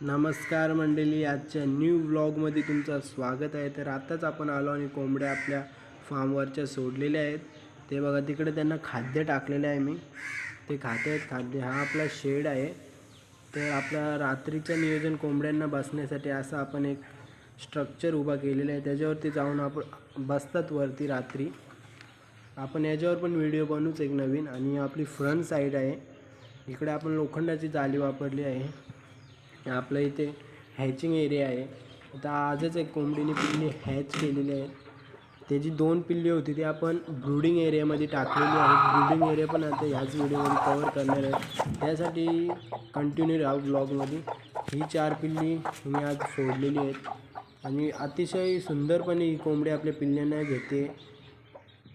नमस्कार मंडळी आजच्या न्यू व्लॉगमध्ये तुमचं स्वागत आहे. तर आताच आपण आलो आणि कोंबड्या आपल्या फार्मवरच्या सोडलेल्या आहेत. ते बघा तिकडे त्यांना खाद्य टाकलेलं आहे मी. ते खात आहेत खाद्य. हा आपला शेड आहे. तर आपला रात्रीचं नियोजन कोंबड्यांना बसण्यासाठी असं आपण एक स्ट्रक्चर उभा केलेलं आहे. त्याच्यावरती जाऊन आपण बसतात वरती रात्री. आपण याच्यावर पण व्हिडिओ बनवूच एक नवीन. आणि आपली फ्रंट साईड आहे. इकडे आपण लोखंडाची जाळी वापरली आहे. आपल्या इथे हॅचिंग एरिया आहे. आता आजच एक कोंबडीने पिल्ली हॅच केलेली आहे. त्याची दोन पिल्ली होती ती आपण ब्रुडिंग एरियामध्ये टाकलेली आहे. ब्रुडिंग एरिया पण आता ह्याच व्हिडिओमध्ये कवर करणार आहे. त्यासाठी कंटिन्यू राहू ब्लॉगमध्ये ही चार पिल्ली मी आज सोडलेली आहेत. आणि अतिशय सुंदरपणे ही कोंबडी आपल्या पिल्ल्यांना घेते.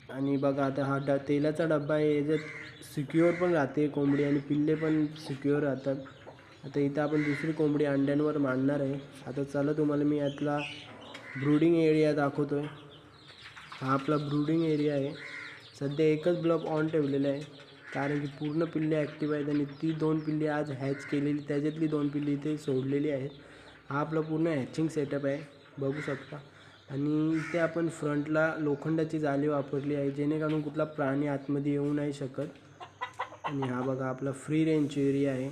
आणि बघा आता हा ड तेलाचा डब्बा आहे. याच्यात सिक्युअर पण राहते कोंबडी आणि पिल्ले पण सिक्युअर राहतात. आता इथं आपण दुसरी कोंबडी अंड्यांवर मांडणार आहे. आता चला तुम्हाला मी यातला ब्रूडिंग एरिया दाखवतो आहे हा आपला ब्रूडिंग एरिया आहे. सध्या एकच ब्लॉक ऑन ठेवलेला आहे. कारण की पूर्ण पिल्ले ॲक्टिव्ह आहेत आणि ती दोन पिल्ली आज हॅच केलेली त्याच्यातली दोन पिल्ली इथे सोडलेली आहेत. हा आपला पूर्ण हॅचिंग सेटअप आहे. बघू शकता. आणि इथे आपण फ्रंटला लोखंडाची जाळी वापरली आहे जेणेकरून कुठला प्राणी आतमध्ये येऊ नाही शकत. आणि हा बघा आपला फ्री रेंज एरिया आहे.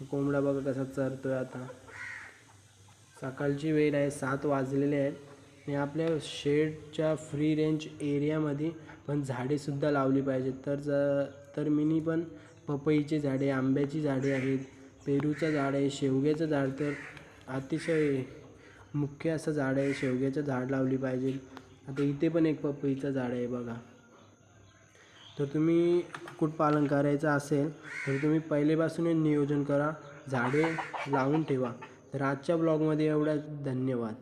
कोंबडा बघा कसा चरतोय आता. सकाळची वेळ आहे सात वाजलेले आहेत. आणि आपल्या शेडच्या फ्री रेंज एरियामध्ये पण झाडेसुद्धा लावली पाहिजेत. तर ज तर मिनी पण पपईची झाडे आंब्याची झाडे आहेत पेरूचं झाड आहे शेवग्याचं झाड. तर अतिशय मुख्य असं झाड आहे शेवग्याचं झाड लावली पाहिजे आता इथे पण एक पपईचं झाड आहे बघा. तर तुम्ही कुक्कुटपालन करायचं असेल तर तुम्ही पहिलेपासूनच नियोजन करा. झाडे लावून ठेवा. तर आजच्या ब्लॉगमध्ये एवढ्याच धन्यवाद.